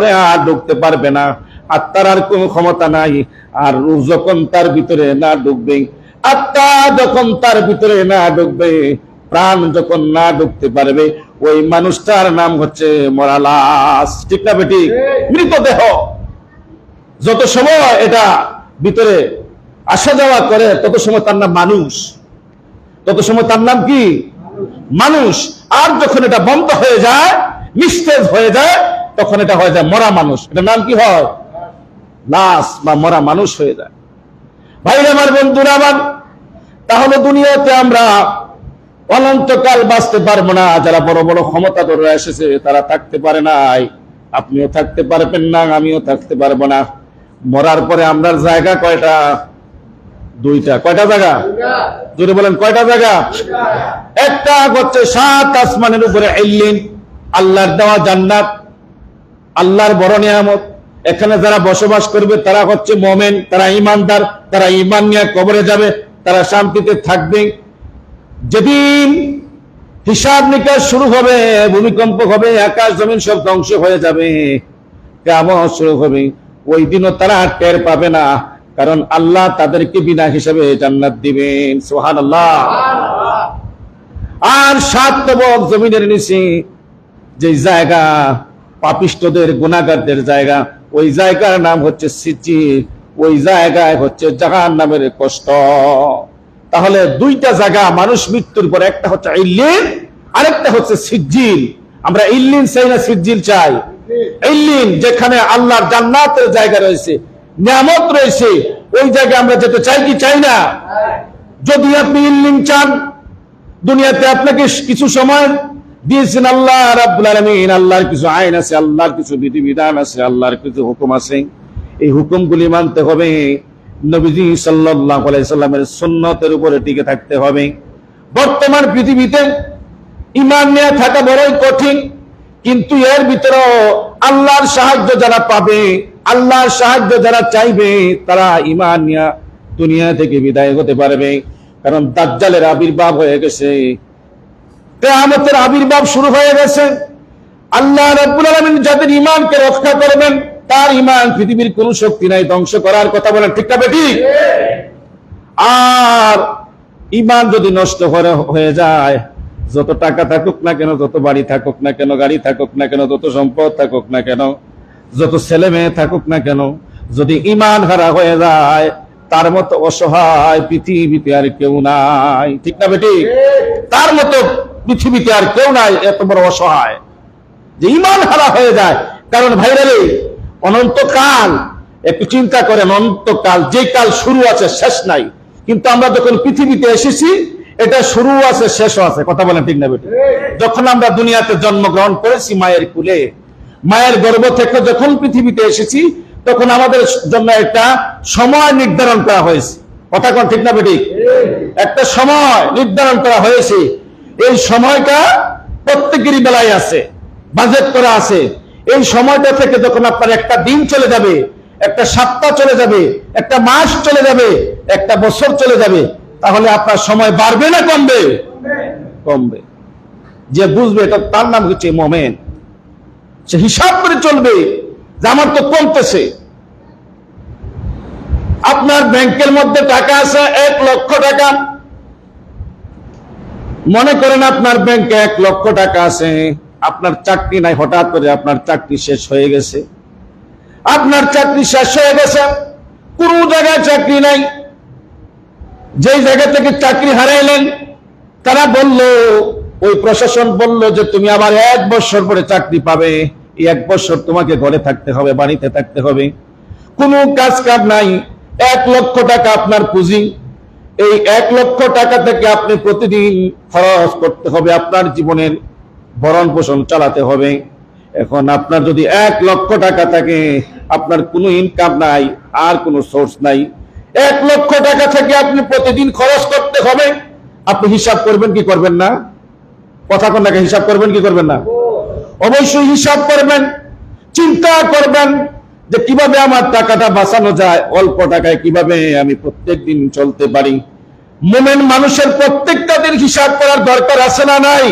পরে আর ঢুকতে পারবে না। আত্মার আর কোনো ক্ষমতা নাই, আর রূহ যখন তার ভিতরে না ঢুকবে, আত্মা যখন তার ভিতরে না ঢুকবে, প্রাণ যখন না ঢুকতে পারবে, ওই মানুষটার নাম হচ্ছে মরালাস। ঠিক না বেটি? মৃতদেহ। যত সময় এটা ভিতরে আসা যাওয়া করে, তত সময় তার নাম মানুষ। তত সময় তার নাম কি? মানুষ। আর যখন এটা বন্ধ হয়ে যায়, নিস্তেজ হয়ে যায় তখন এটা হয়ে যায় মরা মানুষ। এটা নাম কি হয়? লাশ বা মরা মানুষ হয়ে যায়। ভাইরা আমার বন্ধুরা আমার তাহলে দুনিয়াতে আমরা অনন্তকাল বাঁচতে পারব না। যারা বড় বড় ক্ষমতা ধরে এসেছে তারা থাকতে পারে নাই। আপনিও থাকতে পারবেন না আমিও থাকতে পারব না। মরার পরে আমরার জায়গা কয়টা? দুইটা। কয়টা জায়গা? জোরে বলেন কয়টা জায়গা? একটা হচ্ছে সাত আসমানের উপরে এল্লিন আল্লাহর দেওয়া জান্নাত। আল্লাহর বড় নিয়ামত। এখানে যারা বসবাস করবে, তারা হচ্ছে মোমেন, তারা ইমানদার তারা ইমান নিয়ে কবরে যাবে, তারা শান্তিতে থাকবে। যেদিন হিসাব নিকাশ শুরু হবে, ভূমিকম্প হবে, আকাশ, জমিন সব ধ্বংস হয়ে যাবে কেমন শুরু হবে। ওই দিনও তারা টের পাবে না, কারণ আল্লাহ তাদেরকে বিনা হিসাবে জান্নাত দিবেন। সোহান আল্লাহ আর সাত তবক জমিনের নিচে যে জায়গা পাপিষ্টদের গুণাগারদের জায়গা। ওই জায়গার নাম হচ্ছে সিচি ওই জায়গায় হচ্ছে জাহান নামের কষ্ট। তাহলে দুইটা জায়গা মানুষ মৃত্যুর পর একটা হচ্ছে ইল্লিন আরেকটা হচ্ছে সিজ্জিল আমরা ইল্লিন চাই না সিজ্জিল চাই? ইল্লিন যেখানে আল্লাহর জান্নাতের জায়গা রয়েছে নিয়ামত রয়েছে ওই জায়গায় আমরা যেতে চাই কি চাই না? যদি আপনি ইল্লিন চান দুনিয়াতে আপনাকে কিছু সময় দিয়েছেন আল্লাহ আল্লাহর কিছু আইন আছে, আল্লাহর কিছু বিধিবিধান আছে, আল্লাহর কিছু হুকুম আছে। এই হুকুমগুলি মানতে হবে। নবীজি সাল্লামের সুন্নতের উপরে টিকে থাকতে হবে। বর্তমান পৃথিবীতে ইমান নিয়ে থাকা বড়ই কঠিন, কিন্তু এর ভিতরে আল্লাহর সাহায্য যারা পাবে, আল্লাহর সাহায্য যারা চাইবে, তারা ইমান নিয়ে দুনিয়া থেকে বিদায় হতে পারবে। কারণ দাজ্জালের আবির্ভাব হয়ে গেছে। কেয়ামতের আবির্ভাব শুরু হয়ে গেছে। আল্লাহ রাব্বুল আলামিন যাদের ঈমানকে রক্ষা করবেন, তার ঈমান পৃথিবীর কোনো শক্তি নাই, ধ্বংস করার কথা বলেন, ঠিক না ঠিক? আর ঈমান যদি নষ্ট হয়ে যায়, যত টাকা থাকুক না কেন, যত বাড়ি থাকুক না কেন, গাড়ি থাকুক না কেন, যত সম্পদ থাকুক না কেন, যত ছেলে মেয়ে থাকুক না কেন, যদি ইমান হারা হয়ে যায়, তার মতো অসহায় পৃথিবীতে আর কেউ নাই, ঠিক না বেটি তার মতো পৃথিবীতে আর কেউ নাই, এত বড় অসহায়। যে ইমান হারা হয়ে যায়, কারণ ভাইরালে, অনন্তকাল, একটু চিন্তা করেন, অনন্তকাল, যে কাল শুরু আছে শেষ নাই। কিন্তু আমরা যখন পৃথিবীতে এসেছি, এটা শুরু আছে, শেষও আছে। কথা বলেন ঠিক না, বেটি? যখন আমরা দুনিয়াতে জন্মগ্রহণ করেছি মায়ের কুলে, মায়ের গর্ভ থেকে যখন পৃথিবীতে এসেছি, তখন আমাদের জন্য একটা সময় নির্ধারণ করা হয়েছে। কথা কোন ঠিক না, বেটি? একটা সময় নির্ধারণ করা হয়েছে। এই সময়টা প্রত্যেকেরই বেলায় আছে বাজেট করা আছে। এই সময়টা থেকে যখন আপনার একটা দিন চলে যাবে, একটা সপ্তাহ চলে যাবে, একটা মাস চলে যাবে, একটা বছর চলে যাবে, তাহলে আপনার সময় বাড়বে না কমবে? কমবে। যে বুঝবে এটা তার নাম হচ্ছে মোমেন। সে হিসাব করে চলবে যে আমার তো কমতেছে। আপনার ব্যাংকের মধ্যে টাকা আছে, এক লক্ষ টাকা। মনে করেন আপনার ব্যাংকে এক লক্ষ টাকা আছে, আপনার চাকরি নাই, হঠাৎ করে আপনার চাকরি শেষ হয়ে গেছে। আপনার চাকরি শেষ হয়ে গেছে, কোন জায়গায় চাকরি নাই। যেই জায়গা থেকে চাকরি হারাইলেন, তারা বলল, ওই প্রশাসন বলল যে তুমি আবার এক বছর পরে চাকরি পাবে, এই এক বছর তোমাকে ঘরে থাকতে হবে, বাড়িতে থাকতে হবে। কোনো কাজ কাজ নাই, এক লক্ষ টাকা আপনার পুঁজি। এই এক লক্ষ টাকা থেকে আপনি প্রতিদিন খরচ করতে হবে, আপনার জীবনের ভরণ পোষণ চালাতে হবে। এখন আপনার যদি এক লক্ষ টাকা থাকে, আপনার কোনো ইনকাম নাই, আর কোনো সোর্স নাই। এক লক্ষ টাকা থেকে আপনি প্রতিদিন খরচ করতে হবে। আপনি হিসাব করবেন কি করবেন না? কথা কোন টাকা হিসাব করবেন কি করবেন না? অবশ্যই হিসাব করবেন, চিন্তা করবেন যে কীভাবে আমার টাকাটা বাঁচানো যায়, অল্প টাকায় কীভাবে আমি প্রত্যেক দিন চলতে পারি। মোমেন মানুষের প্রত্যেকটা দিন হিসাব করার দরকার আছে না নাই?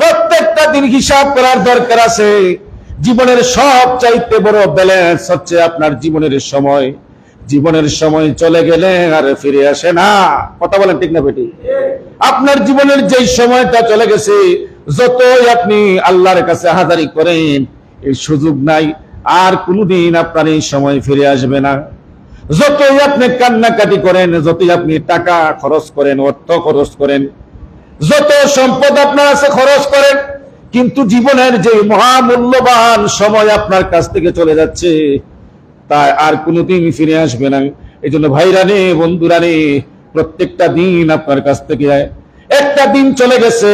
প্রত্যেকটা দিন হিসাব করার দরকার আছে। জীবনের সব চাইতে বড় ব্যালেন্স হচ্ছে আপনার জীবনের সময়। জীবনের সময় চলে গেলে আর ফিরে আসে না। কথা বলেন ঠিক না বেটি? আপনার জীবনের যে সময়টা চলে গেছে, যতই আপনি আল্লাহর কাছে হাজারি করেন, এই সুযোগ নাই। আর কোনোদিন আপনার এই সময় ফিরে আসবে না। যতই আপনি কান্নাকাটি করেন, যতই আপনি টাকা খরচ করেন, অর্থ খরচ করেন, যত সম্পদ আপনার আছে খরচ করেন, কিন্তু জীবনের যে মহামূল্যবান সময় আপনার কাছ থেকে চলে যাচ্ছে তা আর কোনোদিন ফিরে আসবে না। এই জন্য ভাইরা রে বন্ধুরা রে প্রত্যেকটা দিন আপনার কাছ থেকে একটা দিন চলে গেছে,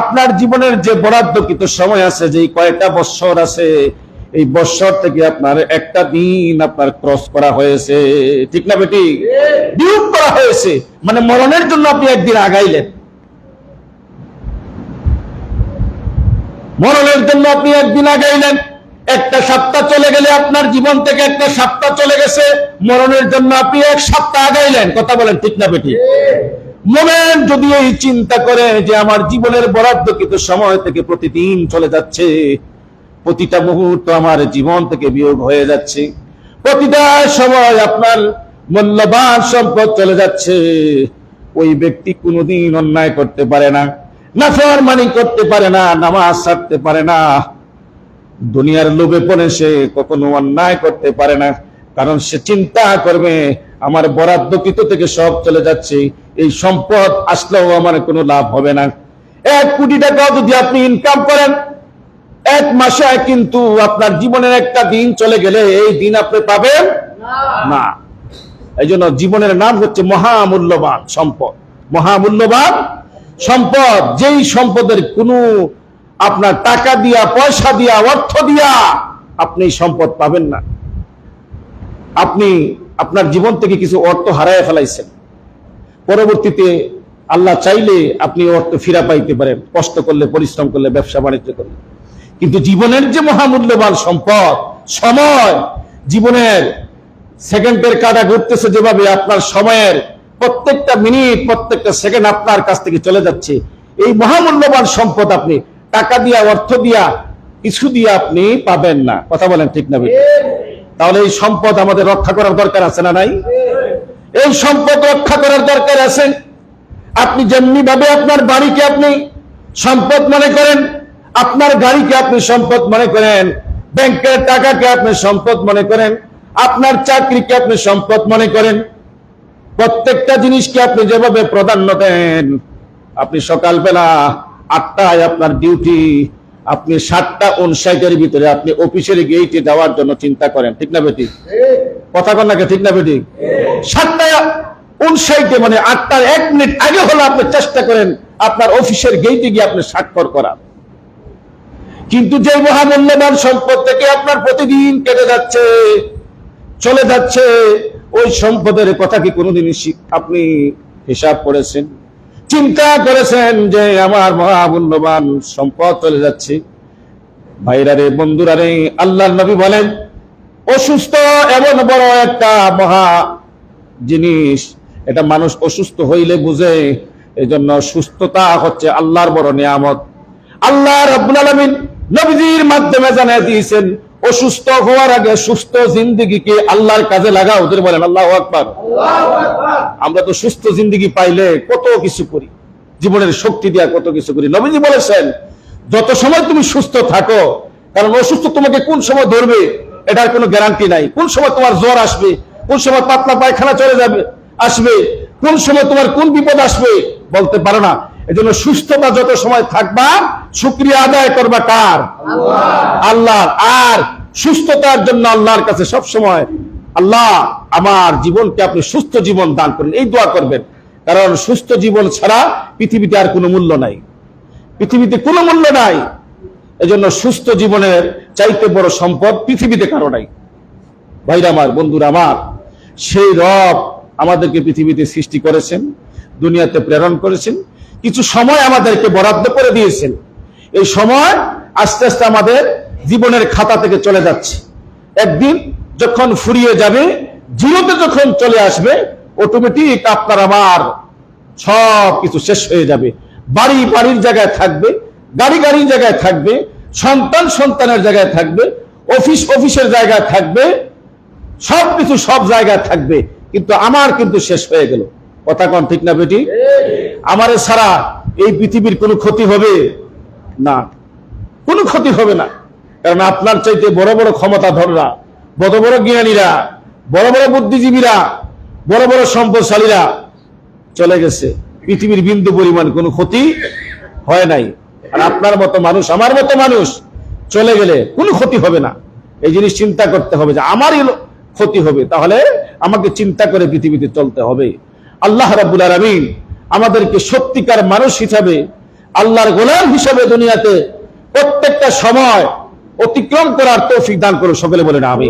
আপনার জীবনের যে বরাদ্দকৃত সময় আছে যে কয়টা বৎসর আছে এই বৎসর থেকে আপনার একটা দিন আপনার ক্রস করা হয়েছে। ঠিক না বেটি? বিয়োগ করা হয়েছে। মানে মরণের জন্য আপনি একদিন আগাইলেন। মরণের জন্য আপনি একদিন আগাইলেন। একটা সপ্তাহ চলে গেলে আপনার জীবন থেকে একটা সপ্তাহ চলে গেছে। মরণের জন্য আপনি এক সপ্তাহ আগাইলেন। কথা বলেন, ঠিক না বেটি? মোমেন যদি এই চিন্তা করে যে আমার জীবনের বরাদ্দকৃত সময় থেকে প্রতিদিন চলে যাচ্ছে। প্রতিটা মুহূর্ত আমার জীবন থেকে বিয়োগ হয়ে যাচ্ছে। প্রতিটা সময় আপনার মূল্যবান সম্পদ চলে যাচ্ছে। ওই ব্যক্তি কোনোদিন অন্যায় করতে পারে না, নাফরমানি করতে পারে না, নামাজ ছাড়তে পারে না। দুনিয়ার লোভে পড়ে সে কখনো অন্যায় করতে পারে না, কারণ সে চিন্তা করবে, আমার বরাদ্দকৃত থেকে সব চলে যাচ্ছে, এই সম্পদ আসলেও আমার কোনো লাভ হবে না। এক কোটি টাকা যদি আপনি ইনকাম করেন এক মাসে কিন্তু আপনার জীবনের একটা দিন চলে গেলে এই দিন আপনি পাবেন না। এই জন্য জীবনের নাম হচ্ছে মহামূল্যবান সম্পদ। মহামূল্যবান সম্পদ। যেই সম্পদের কোনো আপনার টাকা দিয়া, পয়সা দিয়া, অর্থ দিয়া আপনি সম্পদ পাবেন না। আপনি আপনার জীবন থেকে কিছু অর্থ হারায় ফেলাইছেন। পরবর্তীতে আল্লাহ চাইলে আপনি অর্থ ফিরা পাইতে পারেন। কষ্ট করলে, পরিশ্রম করলে ব্যবসা বাণিজ্য করলে। কিন্তু জীবনের যে মহামূল্যবান সম্পদ, সময়, জীবনের সেকেন্ডের কাটা ঘুরতেছে যেভাবে আপনার সময়ের প্রত্যেকটা মিনিট প্রত্যেকটা সেকেন্ড আপনার কাছ থেকে চলে যাচ্ছে। এই মহামূল্যবান সম্পদ আপনি, টাকা দিয়া, অর্থ দিয়া, কিছু দিয়ে আপনি পাবেন না। কথা বলেন ঠিক না? তাহলে এই সম্পদ আমাদের রক্ষা করার দরকার আছে না নাই? এই সম্পদ রক্ষা করার দরকার আছে। আপনি যেমনি ভাবে আপনার বাড়িকে আপনি সম্পদ মনে করেন আপনার গাড়িকে আপনি সম্পদ মনে করেন, ব্যাংকের টাকাকে আপনি সম্পদ মনে করেন, আপনার চাকরিকে আপনি সম্পদ মনে করেন, প্রত্যেকটা জিনিসকে আপনি যেভাবে প্রাধান্য দেন, আপনি সকালবেলা আটটায় আপনার ডিউটি, আপনি সাতটা উনষাটের ভিতরে আপনি অফিসের গেইটে যাওয়ার জন্য চিন্তা করেন, ঠিক না বেটি? কথা কন নাকি ঠিক না বেটি? সাতটা উনষাটে মানে আটটার এক মিনিট আগে হলে আপনি চেষ্টা করেন, আপনার অফিসের গেইটে গিয়ে আপনি স্বাক্ষর করা কিন্তু যে মহামূল্যবান সম্পদ থেকে আপনার প্রতিদিন কেটে যাচ্ছে, চলে যাচ্ছে, ওই সম্পদের কথা কি কোনোদিন আপনি হিসাব করেছেন? চিন্তা করেছেন যে আমার মহামূল্যবান সম্পদ চলে যাচ্ছে। ভাইরা রে, বন্ধুরা রে আল্লাহ নবী বলেন, অসুস্থ এমন বড় একটা মহা জিনিস, এটা মানুষ অসুস্থ হইলে বুঝে এই জন্য সুস্থতা হচ্ছে আল্লাহর বড় নিয়ামত। আল্লাহ রাব্বুল আলামিন নবীজির মাধ্যমে জানিয়ে দিয়েছেন, অসুস্থ হওয়ার আগে সুস্থ জিন্দিগিকে আল্লাহর কাজে লাগাও। ওদের বলেন, আল্লাহু আকবার। আমরা তো সুস্থ জিন্দিগি পাইলে কত কিছু করি, জীবনের শক্তি দিয়া কত কিছু করি। নবীজি বলেছেন, যত সময় তুমি সুস্থ থাকো, কারণ অসুস্থ তোমাকে কোন সময় ধরবে, এটার কোনো গ্যারান্টি নাই। কোন সময় তোমার জ্বর আসবে, কোন সময় পাতলা পায়খানা চলে যাবে, আসবে, কোন সময় তোমার কোন বিপদ আসবে, বলতে পারো না। এজন্য সুস্থতা যত সময় থাকবা শুক্রিয়া আদায় করবা কার? আল্লাহ। আর সুস্থতার জন্য আল্লাহর কাছে সব সময় আল্লাহ আমার জীবনকে আপনি সুস্থ জীবন দান করেন। এই দোয়া করবেন। কারণ সুস্থ জীবন ছাড়া পৃথিবীতে আর কোনো মূল্য নাই। পৃথিবীতে কোনো মূল্য নাই। এজন্য সুস্থ জীবনের চাইতে বড় সম্পদ পৃথিবীতে কারও নাই। ভাইরা আমার বন্ধুরা আমার সেই রব আমাদেরকে পৃথিবীতে সৃষ্টি করেছেন দুনিয়াতে প্রেরণ করেছেন কিছু সময় আমাদেরকে বরাদ্দ করে দিয়েছেন। এই সময় আস্তে আস্তে আমাদের জীবনের খাতা থেকে চলে যাচ্ছে। একদিন যখন ফুরিয়ে যাবে জিরোতে যখন চলে আসবে অটোমেটিক আপনার আমার সব কিছু শেষ হয়ে যাবে। বাড়ি বাড়ির জায়গায় থাকবে গাড়ি গাড়ির জায়গায় থাকবে সন্তান সন্তানের জায়গায় থাকবে অফিস অফিসের জায়গায় থাকবে সব কিছু সব জায়গায় থাকবে। কিন্তু আমার কিন্তু শেষ হয়ে গেল। কথা কন ঠিক না বেটি? আমারে ছাড়া এই পৃথিবীর কোনো ক্ষতি হবে? না। কোনো ক্ষতি হবে না। কারণ আপনার চাইতে বড় বড় ক্ষমতাধররা, বড় বড় জ্ঞানীরা, বড় বড় বুদ্ধিজীবীরা, বড় বড় সম্পদশালীরা চলে গেছে। পৃথিবীর বিন্দু পরিমাণ কোনো ক্ষতি হয় নাই। আর আপনার মতো মানুষ, আমার মতো মানুষ চলে গেলে কোনো ক্ষতি হবে না। এই জিনিস চিন্তা করতে হবে যে, আমারই ক্ষতি হবে। তাহলে আমাকে চিন্তা করে পৃথিবীতে চলতে হবে। আল্লাহ রাবুল আলমিন আমাদেরকে সত্যিকার মানুষ হিসাবে আল্লাহর গোলাম হিসেবে দুনিয়াতে প্রত্যেকটা সময় অতিক্রম করার তৌফিক দান করো সকলে বলেন আমি